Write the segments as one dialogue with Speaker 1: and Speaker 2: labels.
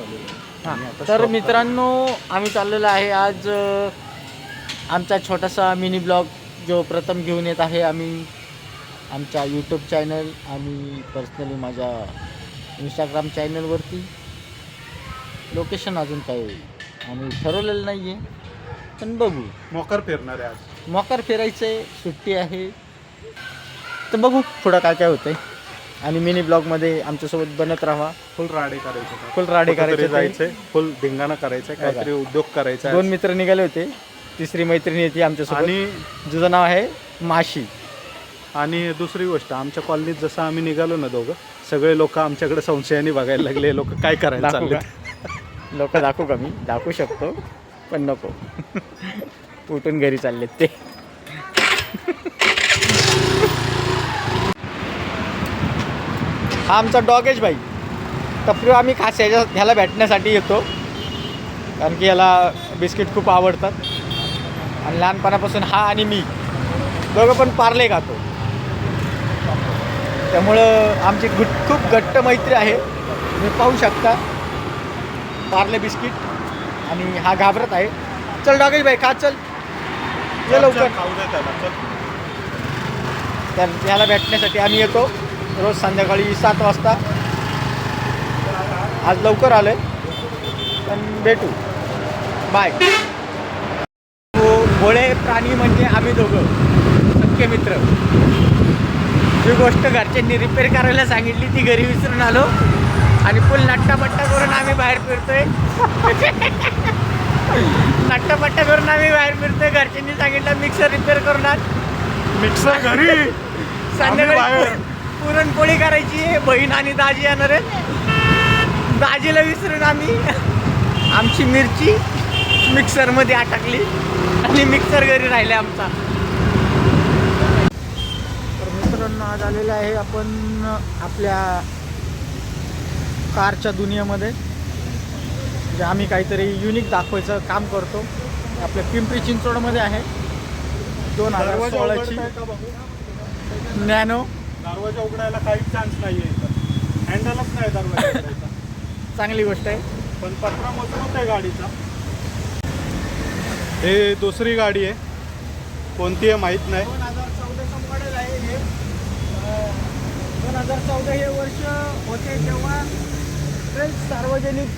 Speaker 1: आहे
Speaker 2: हां तर मित्रांनो आम्ही चाललेलो आहे आज आमचा छोटासा मिनी ब्लॉग जो प्रथम घेऊन येत आहे आम्ही. आमच्या यूट्यूब चॅनल आणि पर्सनली माझ्या इंस्टाग्राम चॅनलवरती लोकेशन अजून काही आम्ही ठरवलेलं नाही आहे पण बघू.
Speaker 1: मोकर फिरणार आहे आज.
Speaker 2: मोकार फिरायचं आहे सुट्टी आहे. तर बघू पुढं काय काय होतंय. आणि मिनी ब्लॉगमध्ये आमच्यासोबत बनत राहा.
Speaker 1: फुल राडे करायचे
Speaker 2: फुल राडे करायचे
Speaker 1: जायचंय फुल धिंगाणा करायचंय
Speaker 2: बघा.
Speaker 1: काहीतरी उद्योग करायचा
Speaker 2: दोन मित्र निघाले होते. तिसरी मैत्रिणी येते आमच्यासोबत.
Speaker 1: आणि
Speaker 2: जिचं नाव आहे? माशी.
Speaker 1: आणि दुसरी गोष्ट आमच्या कॉलनीत जसं आम्ही निघालो ना दोघं सगळे लोक आमच्याकडे संशयाने बघायला लागले लोक काय करायला
Speaker 2: दाखवू
Speaker 1: चालले
Speaker 2: लोक दाखवू का मी? दाखवू शकतो पण नको. उठून घरी चाललेत ते. हा आमचा डॉगेश भाई. टपरी आम्ही खास ह्याच्या ह्याला भेटण्यासाठी येतो. कारण की याला बिस्किट खूप आवडतात. आणि लहानपणापासून हा आणि मी दोघं पण पार्ले खातो. त्यामुळं आमची गुट खूप घट्ट मैत्री आहे. तुम्ही पाहू शकता. पार्ले बिस्किट. आणि हा घाबरत आहे. चल डॉगेश भाई खा चल. ये लवकर.
Speaker 1: खाऊ दे त्याला चल.
Speaker 2: तर त्याला भेटण्यासाठी आम्ही येतो. रोज संध्याकाळी सात वाजता. आज लवकर आलोय पण भेटू. बाय हो भोळे प्राणी म्हणजे आम्ही दोघं. सख्खे मित्र. जी गोष्ट घरच्यांनी रिपेअर करायला सांगितली ती घरी विसरून आलो. आणि फुल नट्टापट्टा करून आम्ही बाहेर फिरतोय. नट्टापट्टा करून आम्ही बाहेर फिरतोय. घरच्यांनी सांगितलं मिक्सर रिपेअर करून
Speaker 1: मिक्सर घरी.
Speaker 2: संध्याकाळी. पुरणपोळी करायची? आहे बहीण आणि दाजी येणार आहेत. दाजीला विसरून आम्ही. आमची मिरची मिक्सरमध्ये अटकली आणि मिक्सर घरी राहिले आमचा. तर मित्रांनो आज आलेलं आहे आपण आपल्या कारच्या दुनियामध्ये म्हणजे आम्ही काहीतरी युनिक दाखवायचं काम करतो. आपल्या पिंपरी चिंचवडमध्ये आहे. दोन हजार सोळाची? नॅनो
Speaker 1: दरवाजा उघडायला काहीच चान्स नाहीये इथं. हँडलच नाही दरवाजा उघडायचा.
Speaker 2: चांगली गोष्ट आहे.
Speaker 1: पण पत्रा मजबूत आहे गाडीचा. हे दुसरी गाडी आहे. कोणती आहे माहीत नाही.
Speaker 2: दोन हजार चौदाचं मॉडेल आहे हे. दोन हजार चौदा हे वर्ष होते तेव्हा सार्वजनिक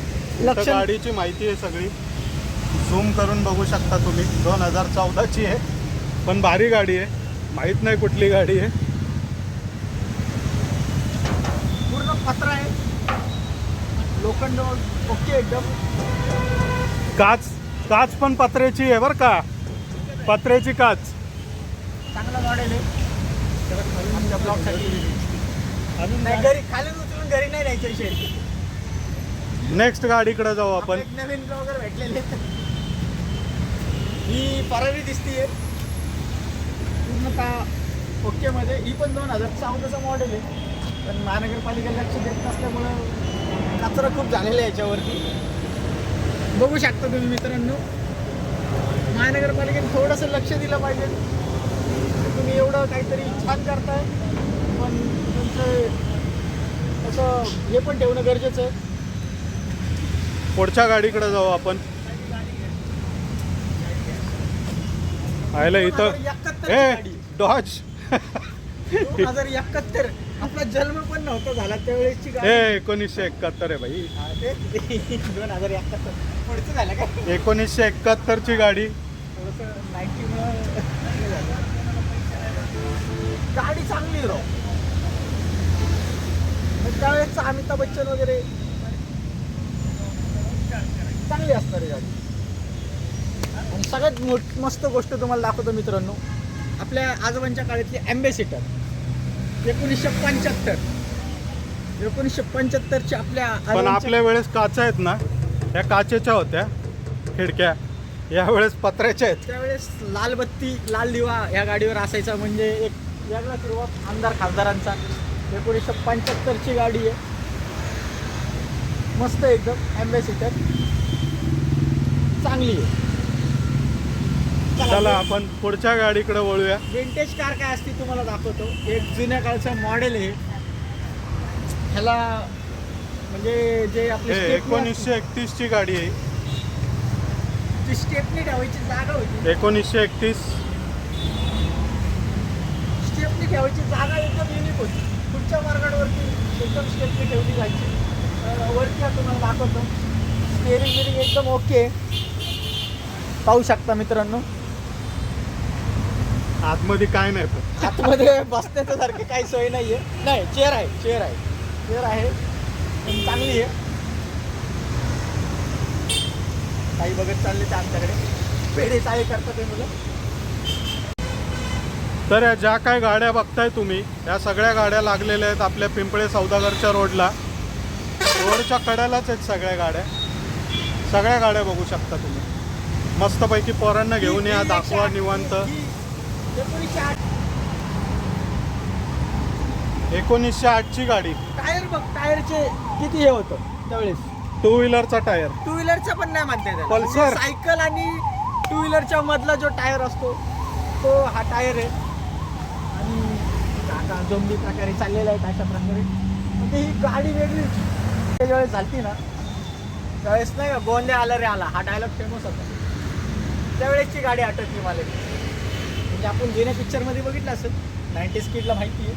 Speaker 2: लक्ष
Speaker 1: गाडीची माहिती आहे सगळी. झूम करून बघू शकता तुम्ही. दोन हजार चौदाची आहे. पण भारी गाडी आहे. माहीत नाही कुठली गाडी आहे.
Speaker 2: पूर्ण पत्र आहे. लोखंड ओके एकदम.
Speaker 1: काच काच पण पत्र्याची आहे बरं का? पत्र्याची काच.
Speaker 2: चांगला मॉडेल आहे. आमच्या ब्लॉकसाठी नाही घरी खाली उचलून घरी नाही न्यायचं शेअर
Speaker 1: नेक्स्ट गाडीकडे जाऊ आपण.
Speaker 2: नवीन ब्लॉगर भेटलेले ही फरारी दिसतीये. पूर्णतः ओके मध्ये. ही पण दोन हजार चौदाचं मॉडेल आहे. पण महानगरपालिका लक्ष देत नसल्यामुळं कचरा खूप झालेला आहे याच्यावरती. बघू शकता तुम्ही मित्रांनो. महानगरपालिकेने थोडंसं लक्ष दिलं पाहिजे. तुम्ही एवढं काहीतरी छान करताय. पण तुमचं असं हे पण ठेवणं गरजेचं आहे.
Speaker 1: पुढच्या गाडीकडे जाऊ आपण. आयला इथं. डॉज.
Speaker 2: दोन हजार एकाहत्तर. आपला जन्म पण नव्हता झाला त्यावेळेसची गाडी
Speaker 1: एकोणीसशे एकाहत्तर आहे भाई
Speaker 2: हा, दोन हजार एकाहत्तर. पुढचं झालं का?
Speaker 1: एकोणीसशे एकाहत्तरची गाडी.
Speaker 2: थोडंसं नाईन्टी गाडी चांगली राव. मग त्यावेळेसचा अमिताभ बच्चन वगैरे चांगली असणार आहे गाडी. आणि सगळ्यात मोठ मस्त गोष्ट तुम्हाला दाखवतो मित्रांनो. आपल्या आजोबांच्या काळातली अँबेसिटर एकोणीसशे पंच्याहत्तर. एकोणीसशे पंच्याहत्तरची आपल्या
Speaker 1: पण आपल्या वेळेस काचा आहेत ना त्या काचेच्या होत्या खिडक्या. यावेळेस पत्र्याच्या आहेत.
Speaker 2: त्यावेळेस लाल बत्ती लाल दिवा या गाडीवर असायचा. म्हणजे एक वेगळा सुरुवात आमदार खासदारांचा. एकोणीसशे पंच्याहत्तरची गाडी आहे. मस्त एकदम ॲम्बेसिटर चांगली आहे.
Speaker 1: चला आपण पुढच्या गाडीकडे वळूया.
Speaker 2: विंटेज कार काय असते तुम्हाला दाखवतो. एक जुन्या काळचं मॉडेल आहे. ह्याला म्हणजे जे आपले
Speaker 1: एकोणीसशे एकतीस ची गाडी आहे.
Speaker 2: जी स्टेपनी ठेवायची जागा होती.
Speaker 1: एकोणीसशे एकतीस.
Speaker 2: स्टेपनी ठेवायची जागा एकदम युनिक होती. पुढच्या मार्गावरती एकदम स्टेपनी ठेवली जायची. वरती आता तुम्हाला दाखवतो. स्टेअरिंग बिरिंग एकदम ओके पाहू शकता मित्रांनो.
Speaker 1: आतमध्ये काय नाही पण.
Speaker 2: आतमध्ये बसण्याचं सारखी काही सोय नाहीये. नाही चेअर आहे चेअर आहे. चेअर आहे. पण चांगली आहे. काही बघत चालले ते आमच्याकडे. पेढे चाळे करतात ते मुलं.
Speaker 1: तर या ज्या काय गाड्या बघताय तुम्ही या सगळ्या गाड्या लागलेल्या आहेत आपल्या पिंपळे सौदागरच्या रोडला. रोडच्या कड्यालाच आहेत सगळ्या गाड्या. सगळ्या गाड्या बघू शकता तुम्ही. मस्तपैकी पोरांना घेऊन या दाखवा निवांत.
Speaker 2: एकोणीसशे आठ
Speaker 1: एकोणीसशे आठची गाडी.
Speaker 2: टायर बघ टायरचे किती हे होतं? त्यावेळेस.
Speaker 1: टू व्हीलरचा टायर.
Speaker 2: टू व्हीलरचा पण नाही म्हणते.
Speaker 1: Pulsar.
Speaker 2: म्हणजे सायकल आणि टू व्हीलरच्या मधला जो टायर असतो तो हा टायर आहे. आणि जोंबी प्रकारे चाललेला आहे अशा प्रकारे. म्हणजे ही गाडी वेगळीच ज्यावेळेस झालती ना. त्यावेळेस नाही का गोंदे आला रे आला. हा डायलॉग फेमस होता. त्यावेळेसची गाडी आठवते मला. म्हणजे आपण जुन्या पिक्चरमध्ये बघितलं असेल नाईन्टी स्किडला माहिती आहे.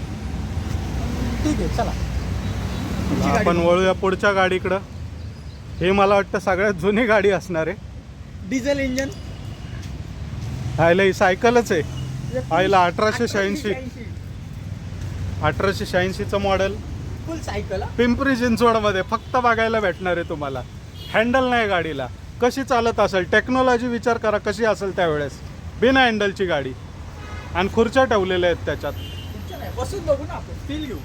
Speaker 2: ठीक आहे चला. गाडी
Speaker 1: आपण वळूया पुढच्या गाडीकडं. हे मला वाटतं सगळ्यात जुनी गाडी असणार आहे.
Speaker 2: डिझेल इंजन
Speaker 1: आयला ही सायकलच आहे. आईला अठराशे शहाऐंशी. अठराशे शहाऐंशीचं मॉडेल
Speaker 2: फुल सायकल.
Speaker 1: पिंपरी चिंचवडमध्ये फक्त बघायला भेटणार आहे तुम्हाला. हँडल नाही गाडीला. कशी चालत असेल? टेक्नॉलॉजी विचार करा कशी असेल त्यावेळेस? बिना हँडलची गाडी. आणि खुर्च्या ठेवलेल्या आहेत त्याच्यात.
Speaker 2: तुमचं नाही, बसून बघू ना आपण. फील घेऊ.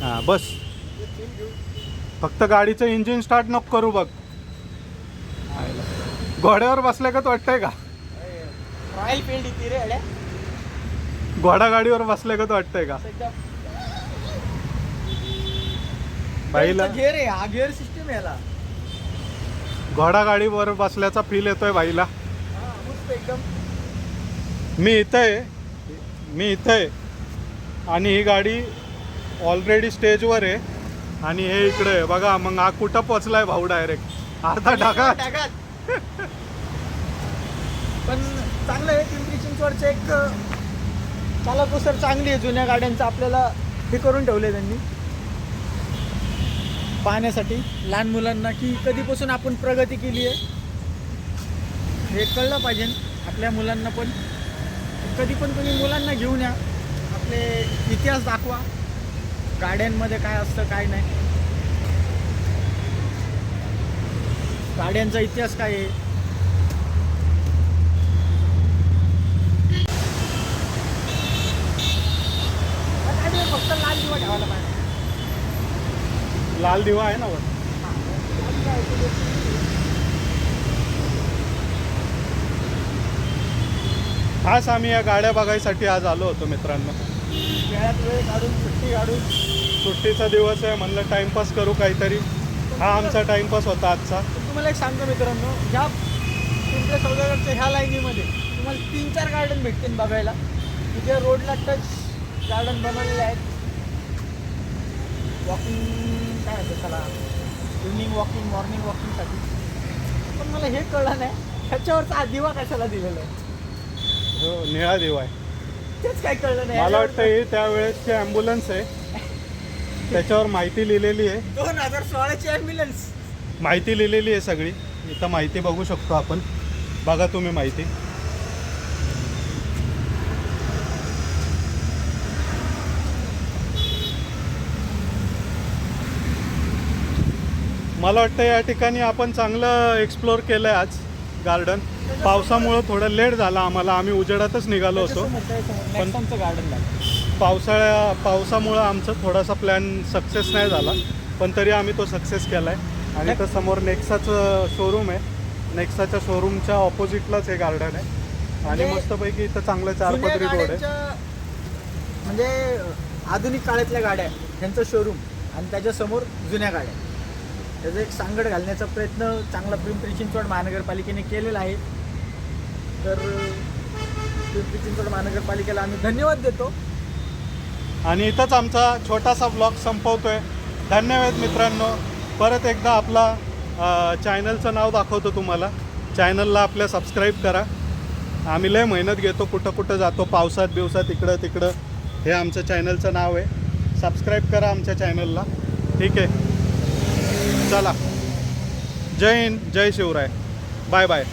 Speaker 1: हां बस.
Speaker 2: फील घेऊ
Speaker 1: फक्त गाडीचं इंजिन स्टार्ट नको करू बघ. घोड्यावर बसल्या का वाटतंय का?
Speaker 2: रॉयल फील्ड येते रे अड्या
Speaker 1: घोडा गाडीवर बसल्या का वाटतंय का? बाईला
Speaker 2: घेर आहे हा घेर सिस्टम याला.
Speaker 1: घोडा गाडीवर बसल्याचा फील येतोय बाईला.
Speaker 2: हा, मस्त एकदम.
Speaker 1: मी इथं आहे. मी इथं आहे. आणि ही गाडी ऑलरेडी स्टेजवर आहे. आणि हे इकडे आहे. बघा मग हा कुठं पोचलाय भाऊ डायरेक्ट अर्धा ढाका
Speaker 2: टाकात पण चांगलं आहे पिंपरी चिंचवडचं एक चालक चांगली आहे. जुन्या गाड्यांचं आपल्याला हे करून ठेवले त्यांनी. पाहण्यासाठी. लहान मुलांना की कधीपासून आपण प्रगती केली आहे हे कळलं पाहिजे. आपल्या मुलांना पण. कधी पण तुम्ही मुलांना घेऊन या. आपले इतिहास दाखवा. गाड्यांमध्ये काय असतं काय नाही. गाड्यांचा इतिहास काय आहे? फक्त लाल दिवा ठेवायला पाहिजे.
Speaker 1: लाल दिवा आहे ना वर? खास आम्ही या गाड्या बघायसाठी आज आलो होतो मित्रांनो.
Speaker 2: वेळात वेळ काढून सुट्टी काढून
Speaker 1: सुट्टीचा दिवस आहे म्हणलं टाइमपास करू काहीतरी. हा आमचा टाइमपास होता आजचा.
Speaker 2: तुम्हाला एक सांगतो मित्रांनो ह्या तुमच्या सौदागडच्या ह्या लाईनीमध्ये तुम्हाला तीन चार गार्डन भेटतील बघायला. की रोडला टच गार्डन बनवलेले आहेत. वॉकिंग काय होतं त्याला? इव्हनिंग वॉकिंग मॉर्निंग वॉकिंगसाठी पण मला हे कळलं नाही. ह्याच्यावरचा हा दिवा कशाला दिलेला आहे?
Speaker 1: हो निळा दिवा आहे.
Speaker 2: तेच काय कळलं नाही.
Speaker 1: मला वाटतं ही त्यावेळेसची ॲम्ब्युलन्स आहे त्याच्यावर माहिती लिहिलेली आहे.
Speaker 2: दोन हजार सोळाची ॲम्ब्युलन्स
Speaker 1: माहिती लिहिलेली आहे सगळी. इथं माहिती बघू शकतो आपण. बघा तुम्ही माहिती. मला वाटतं या ठिकाणी आपण चांगलं एक्सप्लोर केलं आहे आज गार्डन पावसामुळं थोडं लेट झाला आम्हाला. आम्ही उजेडातच निघालो होतो.
Speaker 2: नेक्सॉनचं गार्डन
Speaker 1: पावसाळ्या पावसामुळं आमचं थोडासा प्लॅन सक्सेस नाही झाला. पण तरी आम्ही तो सक्सेस केला आहे आणि इथं समोर नेक्साचं शोरूम आहे. नेक्साच्या शोरूमच्या ऑपोजिटलाच हे गार्डन आहे. आणि मस्तपैकी इथं चांगलं चार पदरी रोड आहे.
Speaker 2: म्हणजे आधुनिक काळातल्या गाड्या ह्यांचं शोरूम आणि त्याच्यासमोर जुन्या गाड्या त्याचं एक सांगड घालण्याचा प्रयत्न चांगला पिंपरी चिंचवड महानगरपालिकेने केलेला आहे. तर पिंपरी चिंचवड महानगरपालिकेला आम्ही धन्यवाद देतो.
Speaker 1: आणि इथंच आमचा छोटासा ब्लॉग संपवतोय. धन्यवाद मित्रांनो. परत एकदा आपला चॅनलचं नाव दाखवतो तुम्हाला. चॅनलला आपल्या सबस्क्राईब करा. आम्ही लय मेहनत घेतो कुठं कुठं जातो पावसात बिवसात इकडं तिकडं. हे आमचं चॅनलचं नाव आहे. सबस्क्राईब करा आमच्या चॅनलला ठीक आहे. चला. जय हिंद जय शिवराय. Bye bye